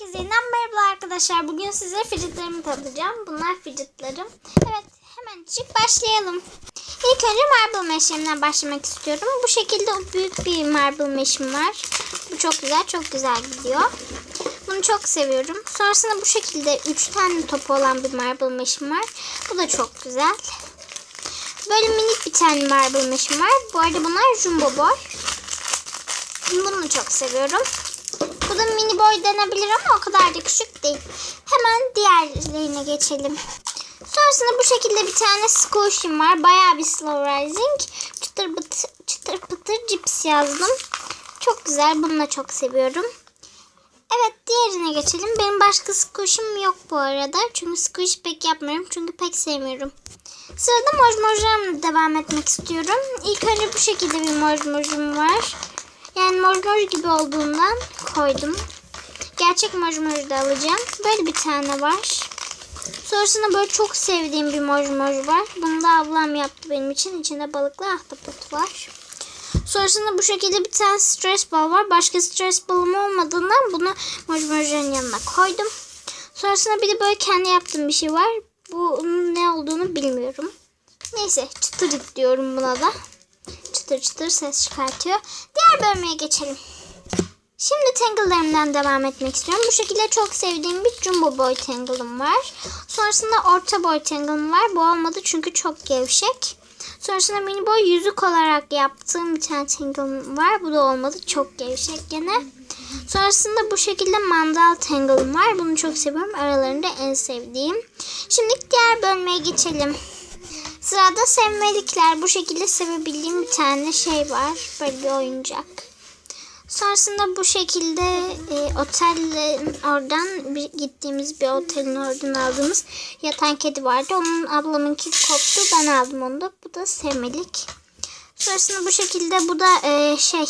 Herkese merhaba arkadaşlar. Bugün size fidgetlerimi tanıtacağım. Bunlar fidgetlerim. Evet hemencik başlayalım. İlk önce marble meşemden başlamak istiyorum. Bu şekilde büyük bir marble meşim var. Bu çok güzel, çok güzel gidiyor. Bunu çok seviyorum. Sonrasında bu şekilde 3 tane topu olan bir marble meşim var. Bu da çok güzel. Böyle minik bir tane marble meşim var. Bu arada bunlar jumbo boy. Bunu çok seviyorum. Da mini boy denebilir ama o kadar da küçük değil. Hemen diğerlerine geçelim. Sonrasında bu şekilde bir tane squish'im var. Bayağı bir slow rising. Çıtır pıtır, çıtır pıtır cips yazdım. Çok güzel. Bunu da çok seviyorum. Evet diğerine geçelim. Benim başka squish'im yok bu arada. Çünkü squish pek yapmıyorum. Çünkü pek sevmiyorum. Sırada mojmojlarımla devam etmek istiyorum. İlk önce bu şekilde bir mojmojum var. Yani mojmoj gibi olduğundan koydum. Gerçek mojmoju da alacağım. Böyle bir tane var. Sonrasında böyle çok sevdiğim bir mojmoj var. Bunu da ablam yaptı benim için. İçinde balıklı ahtapot var. Sonrasında bu şekilde bir tane stres ball var. Başka stres balım olmadığından bunu mojmojların yanına koydum. Sonrasında bir de böyle kendi yaptığım bir şey var. Bunun ne olduğunu bilmiyorum. Neyse çıtır diyorum buna da çıtır çıtır ses çıkartıyor. Diğer bölmeye geçelim. Şimdi tangle'larımdan devam etmek istiyorum. Bu şekilde çok sevdiğim bir jumbo boy tangle'ım var. Sonrasında orta boy tangle'ım var. Bu olmadı çünkü çok gevşek. Sonrasında mini boy yüzük olarak yaptığım bir tane tangle'ım var. Bu da olmadı. Çok gevşek gene. Sonrasında bu şekilde mandal tangle'ım var. Bunu çok seviyorum. Aralarında en sevdiğim. Şimdi diğer bölmeye geçelim. Sırada sevmelikler. Bu şekilde sevebildiğim bir tane şey var. Böyle bir oyuncak. Sonrasında bu şekilde e, otelin oradan bir, gittiğimiz bir otelin oradan aldığımız yatan kedi vardı. Onun ablamınki koptu. Ben aldım onu da. Bu da sevmelik. Sonrasında bu şekilde bu da e, şey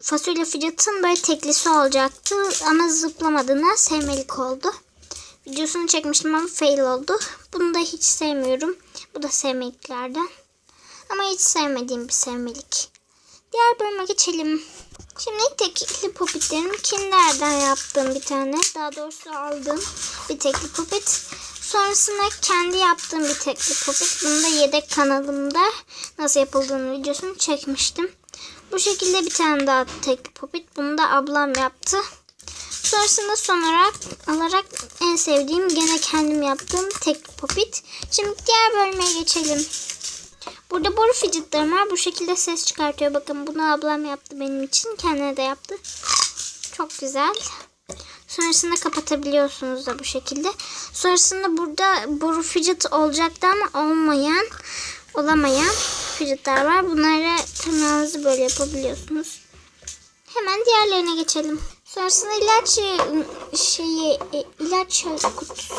fasulye fidget'ın böyle teklisi olacaktı. Ama zıplamadığına sevmelik oldu. Videosunu çekmiştim ama fail oldu. Bunu da hiç sevmiyorum. Bu da sevmeliklerden. Ama hiç sevmediğim bir sevmelik. Diğer bölüme geçelim. Şimdi tekli popitlerim Kinder'den yaptığım bir tane. Daha doğrusu aldığım bir tekli popit. Sonrasında kendi yaptığım bir tekli popit. Bunu da yedek kanalımda nasıl yapıldığını videosunu çekmiştim. Bu şekilde bir tane daha tekli popit. Bunu da ablam yaptı. Sonrasında son olarak alarak en sevdiğim gene kendim yaptığım tek popit. Şimdi diğer bölmeye geçelim. Burada boru fidgetlerim var. Bu şekilde ses çıkartıyor. Bakın bunu ablam yaptı benim için. Kendine de yaptı. Çok güzel. Sonrasında kapatabiliyorsunuz da bu şekilde. Sonrasında burada boru fidget olacaktı ama olmayan, olamayan fidgetler var. Bunları tırnağınızı böyle yapabiliyorsunuz. Hemen diğerlerine geçelim. Sonrasında ilaç şeyi e, ilaç kutusu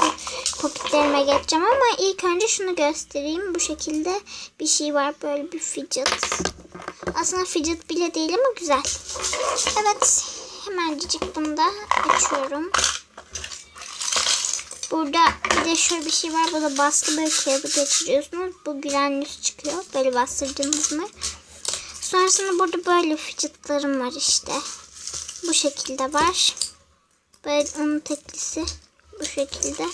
popitlerime geçeceğim ama ilk önce şunu göstereyim. Bu şekilde bir şey var böyle bir fidget. Aslında fidget bile değil ama güzel. Evet hemencik bunu da açıyorum. Burada bir de şöyle bir şey var. Burada baskı böyle kağıdı geçiriyorsunuz. Bu gülen yüz çıkıyor. Böyle bastırdığınız mı? Sonrasında burada böyle fidgetlarım var işte. Bu şekilde var. Böyle onun teklisi bu şekilde.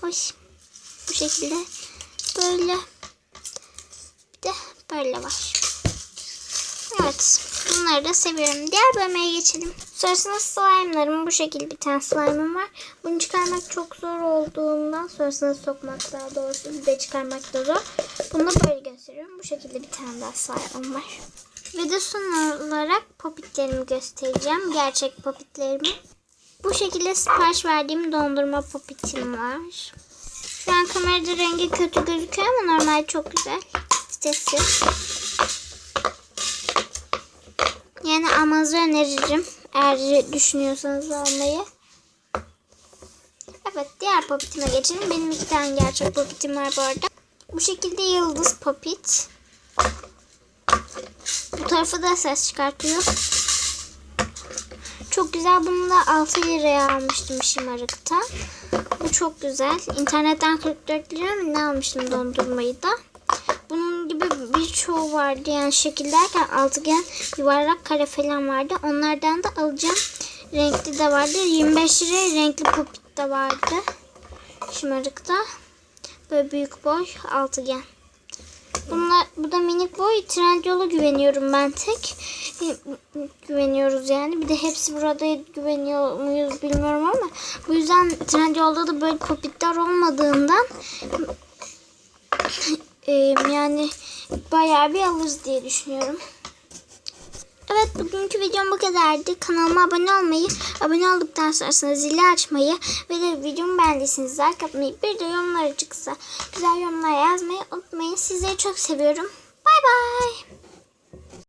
Hoş. Bu şekilde. Böyle. Bir de böyle var. Evet. Bunları da seviyorum. Diğer bölmeye geçelim. Sonrasında slime'larım. Bu şekilde bir tane slime'ım var. Bunu çıkarmak çok zor olduğundan sonrasında sokmak daha doğrusu bir de çıkarmak da zor. Bunu böyle gösteriyorum. Bu şekilde bir tane daha slime'ım var. Ve de son olarak popitlerimi göstereceğim. Gerçek popitlerimi. Bu şekilde sipariş verdiğim dondurma popitim var. Şu an kamerada rengi kötü gözüküyor ama normal çok güzel. Sessiz. Yani almanızı öneririm. Eğer düşünüyorsanız almayı. Evet diğer popitime geçelim. Benim iki tane gerçek popitim var bu arada. Bu şekilde yıldız popit. Bu tarafı da ses çıkartıyor. Çok güzel. Bunu da 6 liraya almıştım şımarıkta. Bu çok güzel. İnternetten 44 lira mı ne almıştım dondurmayı da. Bunun gibi birçoğu vardı. Yani şekil derken altıgen, yuvarlak, kare falan vardı. Onlardan da alacağım. renkli de vardı. 25 liraya renkli popit de vardı. Şımarıkta. Böyle büyük boy altıgen. Bunlar, bu da minik. Trendyol'a güveniyorum ben tek. Güveniyoruz yani. Bir de hepsi burada güveniyor muyuz bilmiyorum ama bu yüzden Trendyol'da da böyle popitler olmadığından yani bayağı bir alırız diye düşünüyorum. Evet bugünkü videom bu kadardı. Kanalıma abone olmayı, abone olduktan sonra zili açmayı ve de videomu beğendiyseniz like atmayı bir de yorumlara çıksa güzel yorumlar yazmayı unutmayın. Sizleri çok seviyorum. 拜拜。